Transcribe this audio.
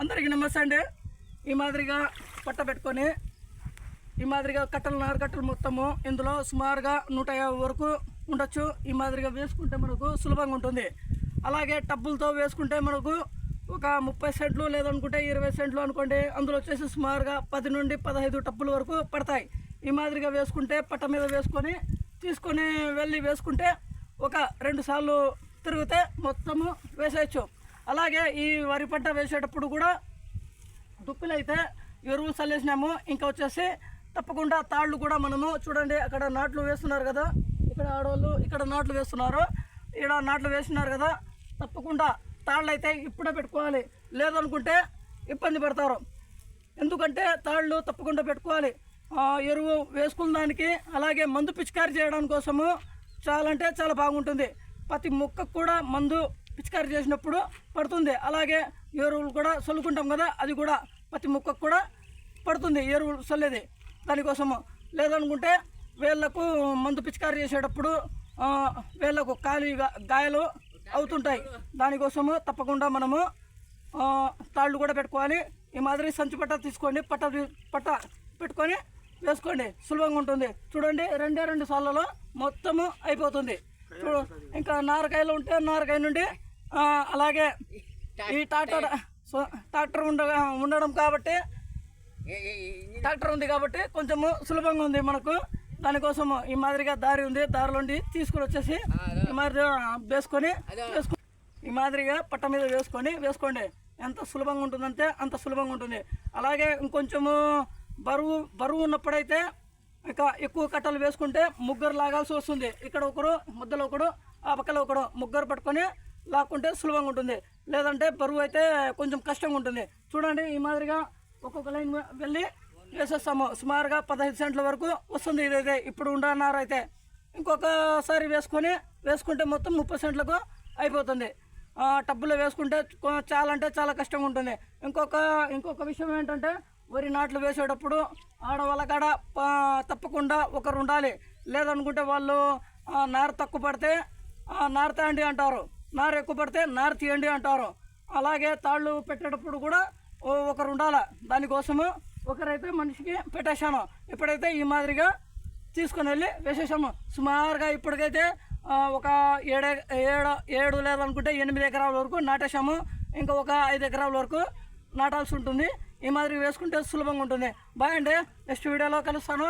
అందరికీ నమస్తే అండి. ఈ మాదిరిగా పట్ట పెట్టుకొని ఈ మాదిరిగా కట్టలు నారు కట్టలు మొత్తము ఇందులో సుమారుగా నూట యాభై వరకు ఉండొచ్చు. ఈ మాదిరిగా వేసుకుంటే మనకు సులభంగా ఉంటుంది. అలాగే టబ్బులతో వేసుకుంటే మనకు ఒక ముప్పై సెంట్లు లేదనుకుంటే ఇరవై సెంట్లు అనుకోండి. అందులో వచ్చేసి సుమారుగా పది నుండి పదహైదు టబ్బుల వరకు పడతాయి. ఈ మాదిరిగా వేసుకుంటే పట్ట మీద వేసుకొని తీసుకొని వెళ్ళి వేసుకుంటే ఒక రెండు సార్లు తిరిగితే మొత్తము వేసేయచ్చు. అలాగే ఈ వరి పంట వేసేటప్పుడు కూడా దుప్పిలైతే అయితే ఎరువులు చల్లేసినాము. ఇంకా వచ్చేసి తప్పకుండా తాళ్ళు కూడా మనము చూడండి అక్కడ నాట్లు వేస్తున్నారు కదా. ఇక్కడ ఆడవాళ్ళు ఇక్కడ నాట్లు వేస్తున్నారు. ఇక్కడ నాట్లు వేస్తున్నారు కదా. తప్పకుండా తాళ్ళు అయితే ఇప్పుడే పెట్టుకోవాలి. లేదనుకుంటే ఇబ్బంది పడతారు. ఎందుకంటే తాళ్ళు తప్పకుండా పెట్టుకోవాలి. ఎరువు వేసుకున్న దానికి అలాగే మందు పిచికారి చేయడం కోసము చాలా అంటే చాలా బాగుంటుంది. ప్రతి మొక్కకు కూడా మందు పిచికారి చేసినప్పుడు పడుతుంది. అలాగే ఎరువులు కూడా చల్లుకుంటాం కదా అది కూడా ప్రతి మొక్కకు కూడా పడుతుంది. ఎరువులు చల్లేది దానికోసము లేదనుకుంటే వేళ్ళకు మందు పిచికారి చేసేటప్పుడు వేళ్ళకు ఖాళీ గాయాలు అవుతుంటాయి. దానికోసము తప్పకుండా మనము తాళ్ళు కూడా పెట్టుకోవాలి. ఈ మాదిరి సంచి పట్ట తీసుకోండి. పట్ట పట్ట పెట్టుకొని వేసుకోండి. సులభంగా ఉంటుంది. చూడండి రెండే రెండు సార్లలో మొత్తము అయిపోతుంది. చూడ ఇంకా నారకాయలు ఉంటే నారకాయ నుండి అలాగే ఈ ట్రాక్టర్ ట్రాక్టర్ ఉండ ఉండడం కాబట్టి ట్రాక్టర్ ఉంది కాబట్టి కొంచెము సులభంగా ఉంది మనకు. దానికోసము ఈ మాదిరిగా దారి ఉంది దారిలోండి తీసుకుని వచ్చేసి ఈ మాదిరి వేసుకొని వేసుకు ఈ మాదిరిగా పట్ట మీద వేసుకొని వేసుకోండి. ఎంత సులభంగా ఉంటుందంటే అంత సులభంగా ఉంటుంది. అలాగే ఇంకొంచెము బరువు బరువు ఉన్నప్పుడైతే ఇక ఎక్కువ కట్టలు వేసుకుంటే ముగ్గురు లాగాల్సి వస్తుంది. ఇక్కడ ఒకరు ముద్దలో ఒకడు ఆ పక్కన ఒకడు ముగ్గురు పట్టుకొని లాక్కుంటే సులభంగా ఉంటుంది. లేదంటే బరువు అయితే కొంచెం కష్టంగా ఉంటుంది. చూడండి ఈ మాదిరిగా ఒక్కొక్క లైన్ వెళ్ళి వేసేస్తాము. సుమారుగా పదహైదు సెంట్ల వరకు వస్తుంది ఇదైతే. ఇప్పుడు ఉండన్నారు అయితే. ఇంకొకసారి వేసుకొని వేసుకుంటే మొత్తం ముప్పై సెంట్లకు అయిపోతుంది. టబ్బులో వేసుకుంటే చాలా అంటే చాలా కష్టంగా ఉంటుంది. ఇంకొక ఇంకొక విషయం ఏంటంటే వరి నాట్లు వేసేటప్పుడు ఆడవాళ్ళ కాడ తప్పకుండా ఒకరు ఉండాలి. లేదనుకుంటే వాళ్ళు నార తక్కువ పడితే ఆ, నార తాండి అంటారు. నార ఎక్కువ పడితే నార తీయండి అంటారు. అలాగే తాళ్ళు పెట్టేటప్పుడు కూడా ఒకరు ఉండాలి? దానికోసము ఒకరైతే మనిషికి పెట్టేశాను. ఇప్పుడైతే ఈ మాదిరిగా తీసుకొని వెళ్ళి వేసేసాము సుమారుగా ఇప్పటికైతే ఒక ఏడు ఏడు ఏడు లేదనుకుంటే ఎనిమిది ఎకరాల వరకు నాటేసాము ఇంకా ఒక ఐదు ఎకరాల వరకు నాటాల్సి ఉంటుంది. ఈ మాదిరి వేసుకుంటే సులభంగా ఉంటుంది. బాయ్ అండి. నెక్స్ట్ వీడియోలో కలుస్తాను.